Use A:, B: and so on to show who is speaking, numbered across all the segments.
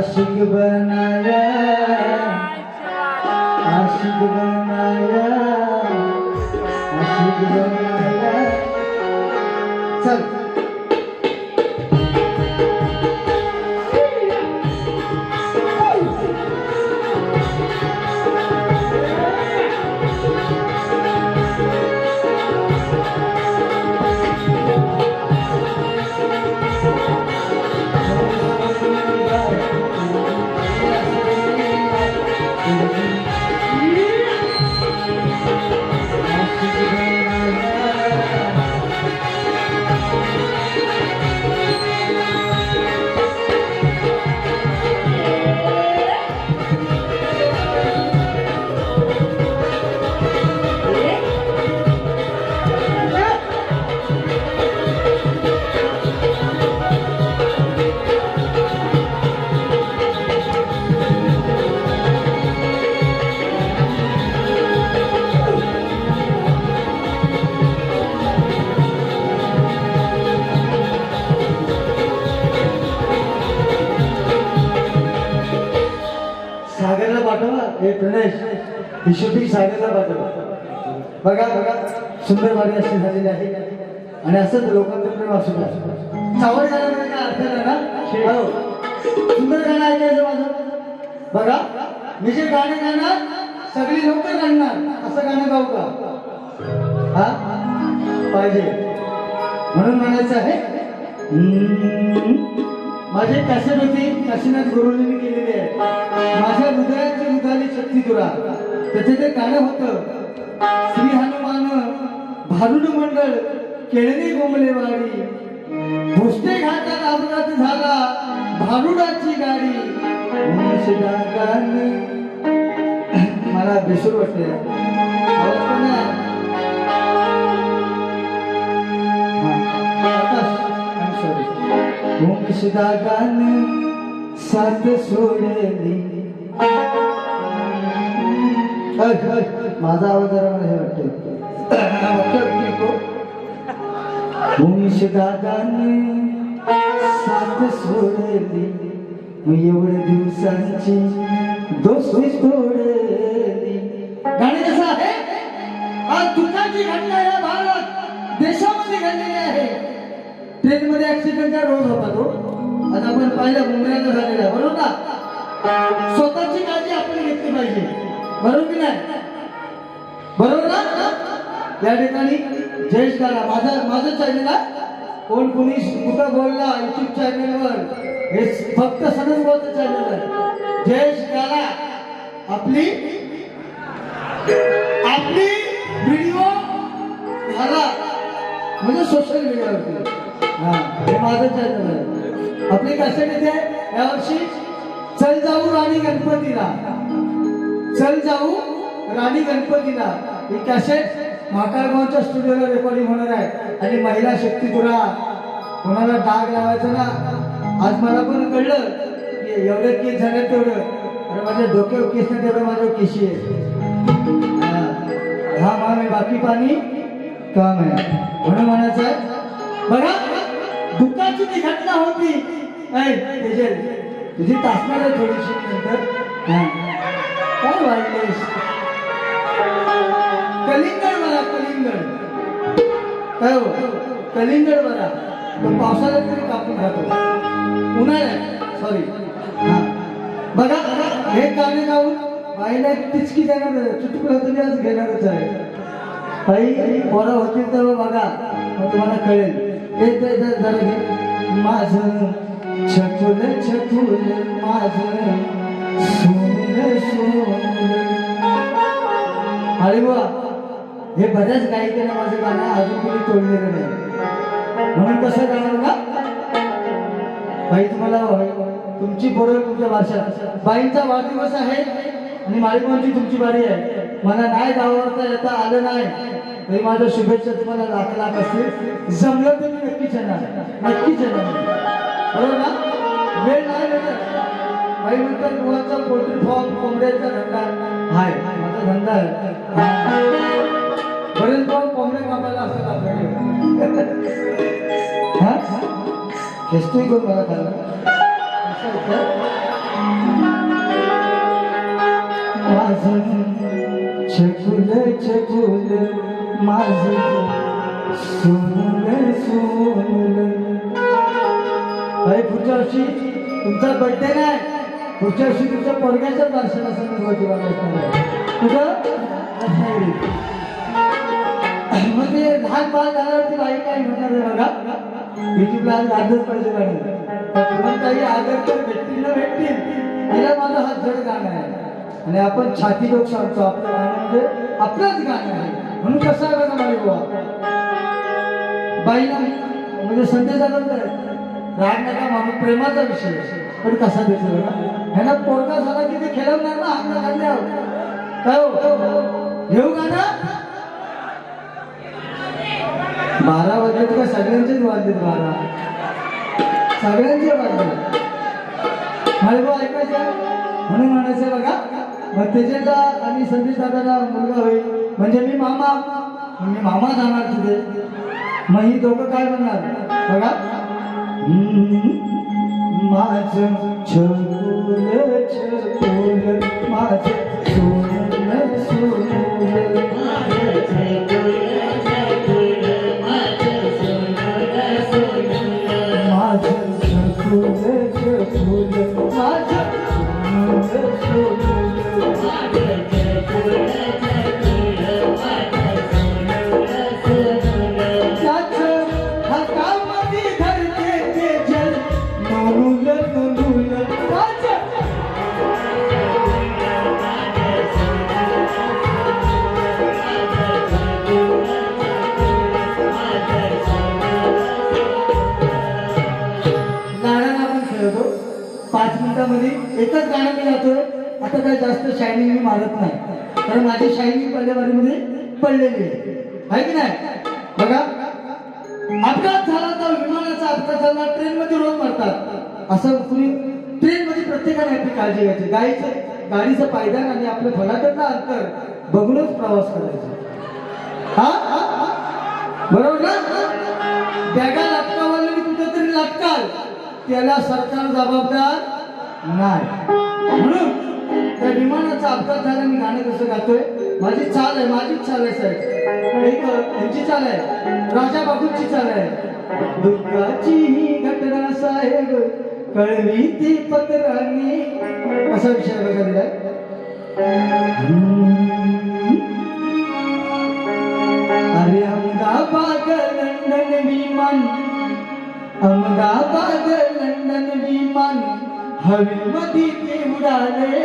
A: आशिक बनाया आशिक बनाया आशिक बनाया चल ही शूटिंग सागरला बघा. बघा सुंदर वारी अशी झालेली आहे. आणि असंच लोकांचं प्रेम असू द्या चावड म्हणजे काय अर्थ सुंदर गाणं ऐकायचं माझं? बघा. मी जे गाणे गाणार सगळी लोक गाणार असं गाणं गाऊ का? हा? पाहिजे. म्हणून म्हणायचं आहे माझे माझी कॅसेट होती काशीनाथ गुरुजींनी केलेली आहे. माझ्या हृदयाची हृदयाची शक्ती तुरा त्याचे ते गाणं होतं श्री हनुमान भारुड मंडळ केळणी गोमलेवाडी भुष्टे घाटात अपघात झाला भारुडाची गाडी. मला बेसूर वाटते आवाज पण सोडली. माझा आवाज जरा मला हे वाटतं मुंशिदा गाणी साथ सोडली. एवढ्या दिवसांची दोस्ती सोडली. गाणी कसं आहे? आज दुःखाची घटना या भारत. देशामध्ये घडलेली आहे. ट्रेन मध्ये ऍक्सिडेंट रोज होता तो. आता आपण पाहिलं मुंबईला झालेला आहे. बरोबर ना स्वतःची काळजी आपण घेतली पाहिजे. बरोबर की नाही? बरोबर ना? या ठिकाणी जयेश दादा माझा माझं चॅनल आहे कोण कोणी कुठं बोलला युट्यूब चॅनलवर हे फक्त सनसभाचं चॅनल आहे. जयेश दादा आपली आपली व्हिडिओ घाला म्हणजे सोशल मीडियावरती हा हे माझं चॅनल आहे. आपली कॅसेट येते यावर्षी चल जाऊ राणी गणपतीला. चल जाऊ राणी गणपतीला. ही कॅसेट महाकाळगावच्या स्टुडिओला रेकॉर्डिंग होणार आहे. आणि महिला शक्ती तुला कोणाला डाग लावायचा ना? आज मला पण कळलं. की एवढे केस झाले तेवढं. अरे माझ्या डोक्यावर केस नाही तेवढं माझं केशी आहे. हा. हा मान आहे बाकी पाणी काम आहे. म्हणून म्हणायचं आहे बघा दुःखाची ती घटना होती. तुझी तासणार आहे थोडीशी नंतर. कलिंगड मला कलिंगड काय हो कलिंगड बरा पण पावसाळ्यात तरी कापून खातो उन्हाळ्यात सॉरी बघा हे गाणे गाऊन बाईला एक देणार चुटकुला तुम्ही आज घेणारच आहे आई पोरं होतील तर बघा मग तुम्हाला कळेल हे ते ते जरा घे माझं छकुल छकुल माझं अरे हे बऱ्याच गायिकेनं माझं गाणं अजून कोणी तोडलेलं नाही. म्हणून कसं जाणार का बाई तुम्हाला तुमची बरोबर तुमच्या भाषा बाईंचा वाढदिवस आहे आणि माळीमांची तुमची बारी आहे. मला नाही गावावरता येता आलं नाही. तरी माझ्या शुभेच्छा तुम्हाला लाख लाख असतील. जमलं तर मी नक्कीच येणार नक्कीच येणार बरोबर ना? वेळ नाही भेटत म्हणतात मुलांचा पोल्ट्री फॉर्म कोंबड्याचा धंदा. हाय माझा धंदा आहे. बरेच लोक कोंबडे कापायला असतात आपल्याकडे. हा? खेचतोय कोण मला खाल्ला असं होतं? माझ चकुल चकुल सोनल सोनल पुढच्या वर्षी तुमचा बर्थडे नाही? पुढच्या वर्षी तुमच्या पोरग्याच्या दर्शनासाठी जीवन असणार आहे तुझं? मग ते लहान बाळ झाल्यावरती बाई काय म्हणणार आहे बघा? युट्यूबला आज गाजच पाहिजे गाणं तुला काही आदर तर भेटतील ना भेटतील तिला माझं हात जड गाणं आहे. आणि आपण छाती लोक सांगतो आपलं गाणं म्हणजे आपलंच गाणं आहे. म्हणून कसं आहे बघा माझी बुवा? बाईला म्हणजे संजय जाधव राग नका माणूस प्रेमाचा विषय पण कसा दिसतो बघा? ह्याला पोरगा झाला की ते खेळवणार ना? आपल्या गाण्यावर हो, हो, हो. घेऊ हो ना बारा वाजले का सगळ्यांचेच वाजले बारा? सगळ्यांचे वाजले. मला ऐकायचं? म्हणून म्हणायचं बघा मग त्याच्याला आणि संदेश दादाला मुलगा होईल. म्हणजे मी मामा. मी मामा जाणार तिथे. मग ही दोघं काय म्हणणार बघा. माझ माझं माझे सोनल सोनल माझे एकच गाणं मी गातोय. आता काय जास्त शायनिंग मी मारत नाही. कारण माझी शायनिंग पडल्यावारीमध्ये पडलेली आहे की नाही? बघा. अपघात झाला तर विमानाचा अपघात झाला ट्रेन मध्ये रोज मरतात. असं तुम्ही ट्रेन मध्ये प्रत्येकाने आपली काळजी घ्यायची. गाडीचं गाडीचं पायदान आणि आपलं फलाटातलं अंतर बघूनच प्रवास करायचा. हा? हा? बरोबर ना? बॅगा लटकावाला कुठं तरी लटकाल. त्याला सरकार जबाबदार नाही. म्हणून त्या विमानाचा अपघात झाला मी गाणं कसं गातोय? माझी चाल आहे माझीच चाल आहे साहेब. एक यांची चाल आहे. राजा बाबूंची चाल आहे. दुःखाची ही घटना साहेब. कळवी ती पत्रांनी. असा विषय बघा अरे अहमदाबाद लंडन विमान. अहमदाबाद लंडन विमान. हवेमध्ये ते उडाले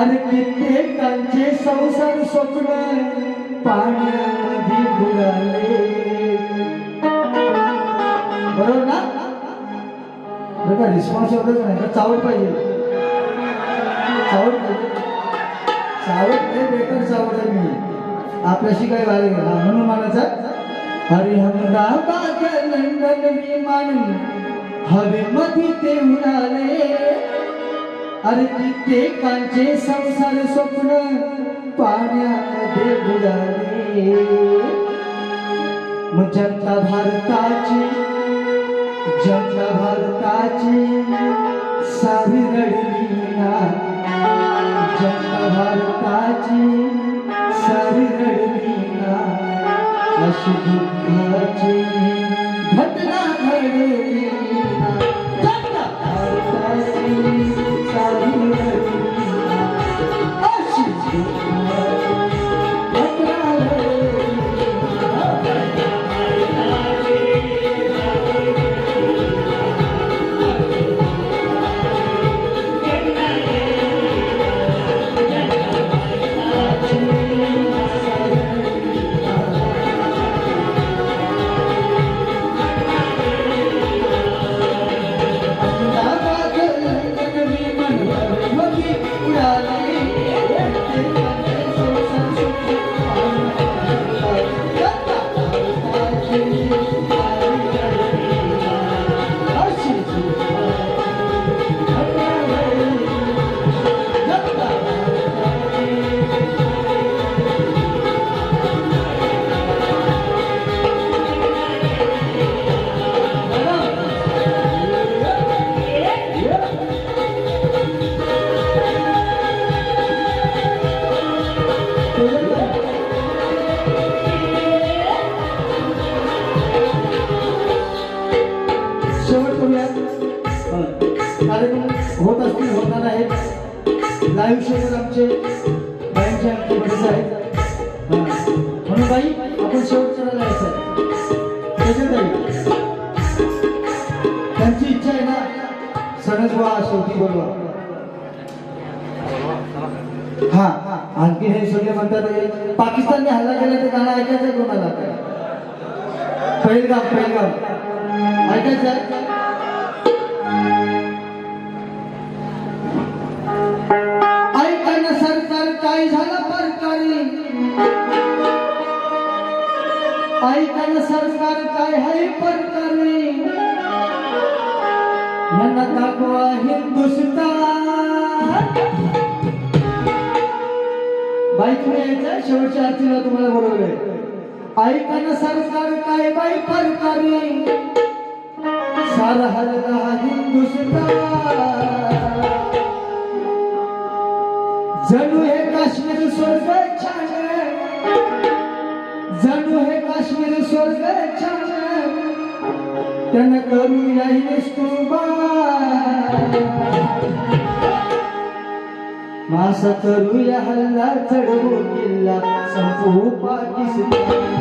A: अरे कित्येकांचे संसार स्वप्न पाण्यामध्ये बुडाले. बरोबर ना? बघा रिस्पॉन्स एवढंच नाही का चावट पाहिजे. चावट पाहिजे चावट नाही बेटर चावट आहे मी. आपल्याशी काय झाले हा म्हणून म्हणायचं अरे अहमदाबाद विमान हवेमध्ये ते उडाले अरे कित्येकांचे संसार स्वप्न पाण्यामध्ये बुडाले। मग जनता भारताची जनता भारताची सारी रडली ना। जनता भारताची सारी रडली ना। अशी आयुष्यातील आमचे बाईंचे आमचे आहेत. म्हणून बाई आपण शेवटच्याला जायचं त्याच्यात त्यांची इच्छा आहे ना सणच वा शेवटी बोलवा. हा आणखी हे सगळे म्हणतात पाकिस्तानने हल्ला केला ते गाणं ऐकायचं आहे कोणाला? पहिलगाम पहिलगाम. ऐकायचं आहे? काय झालं परकारी ऐका सरकार काय आहे परकारी? यांना दाखवा हिंदुस्तान. बाई तुम्ही यायचं शेवटच्या आरतीला तुम्हाला बोलवलंय. ऐका सरकार काय बाई परकारी? सारा हल्ला हिंदुस्तान. जणू हे काश्मीर स्वर्ग छान जणू हे काश्मीर स्वर्ग छान करू करूया स्तुबा मासा करूया हल्ला चढवू किल्ला संपू पाकिस्तान.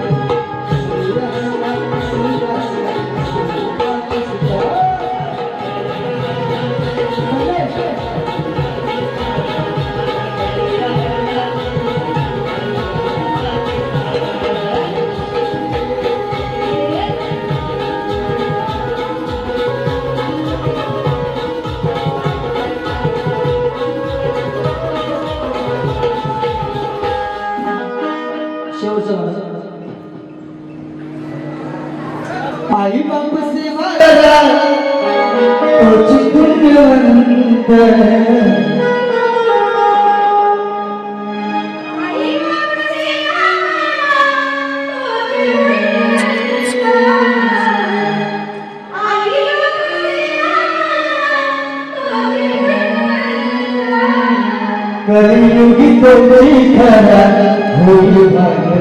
A: पुण्यवंत कलियुगी तोची खरा होईल भाग्य.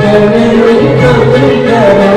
A: कलियुगी तोची खरा